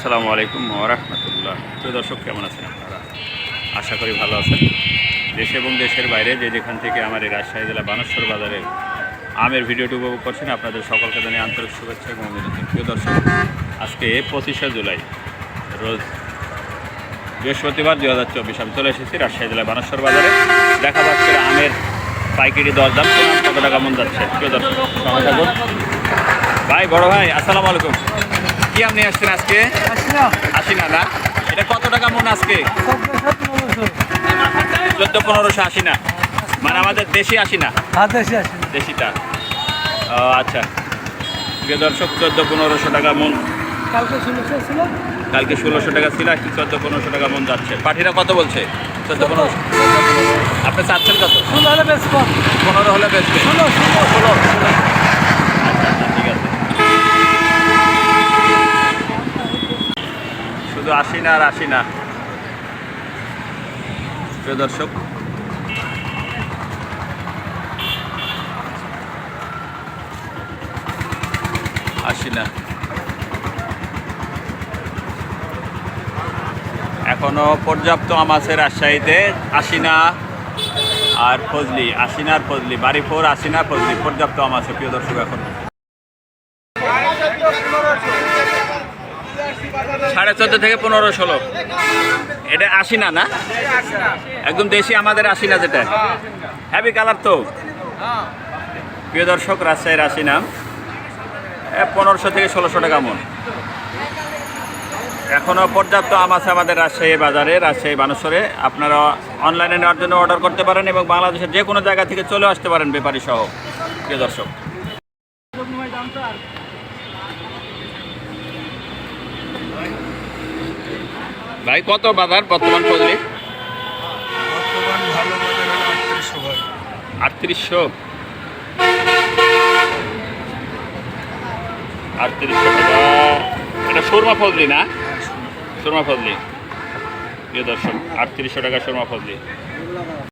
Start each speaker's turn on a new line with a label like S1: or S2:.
S1: আসসালামু আলাইকুম ওরহমতুল্লাহ প্রিয় দর্শক, কেমন আছেন আপনারা? আশা করি ভালো আছেন। দেশ এবং দেশের বাইরে যে যেখান থেকে আমার এই রাজশাহী জেলা বানেশ্বর বাজারের আমের ভিডিওটি উপভোগ করছেন, আপনাদের সকলকে জানিয়ে আন্তরিক শুভেচ্ছা এবং অভিনন্দন। প্রিয় দর্শক, আজকে পঁচিশে জুলাই, রোজ বৃহস্পতিবার দুই হাজার চব্বিশ। আমি চলে এসেছি রাজশাহী জেলায় বানেশ্বর বাজারে। দেখা যাচ্ছে আমের পাইকারি দর দাম কোন আম কত টাকা মন যাচ্ছে। প্রিয় দর্শক ভাই, বড় ভাই, আসসালামু আলাইকুম। কি আম নিয়ে আসছেন আজকে? আশি না না এটা কত টাকা মন আজকে? চোদ্দ পনেরোশো আশি না মানে আমাদের দেশি আসি না দেশিটা। ও আচ্ছা। দর্শক চোদ্দ পনেরোশো টাকা মন। কালকে ষোলোশো টাকা ছিল আজকে চোদ্দ পনেরোশো টাকা মন যাচ্ছে। পাঠিরা কত বলছে? চোদ্দ পনেরোশো। আপনি চাচ্ছেন কত? পনেরো হলে বেশ ষোলো আচ্ছা আচ্ছা ঠিক আছে শুধু আশি না আর আশি না প্রিয় দর্শক আশি না এখনও পর্যাপ্ত আম আছে রাজশাহীতে আশিনা আর ফজলি, আশিনা আর ফজলি বাড়িপুর আশিনা ফজলি, পর্যাপ্ত আম আছে প্রিয় দর্শক, এখন। সাড়ে চোদ্দ থেকে পনেরো ষোলো। এটা আশিনা না? না একদম দেশি, আমাদের আশিনা যেটা। হ্যাভি কালার তো। প্রিয় দর্শক, রাজশাহীর আশিনা। পনেরোশো থেকে ষোলোশো টাকা মন। এখনও পর্যাপ্ত আম আছে আমাদের রাজশাহী বাজারে, রাজশাহী বানেশ্বরে। আপনারা অনলাইনে নেওয়ার জন্য অর্ডার করতে পারেন এবং বাংলাদেশের যে কোনো জায়গা থেকে চলে আসতে পারেন ব্যাপারী সহ প্রিয় দর্শক। ভাই কত বাজার বর্তমান
S2: ভাই।
S1: আটত্রিশশো? আটত্রিশশো টাকা। এটা সুরমা ফজলি না? সুরমা ফজলি। প্রিয় দর্শক আটত্রিশশো টাকা সুরমা ফজলি।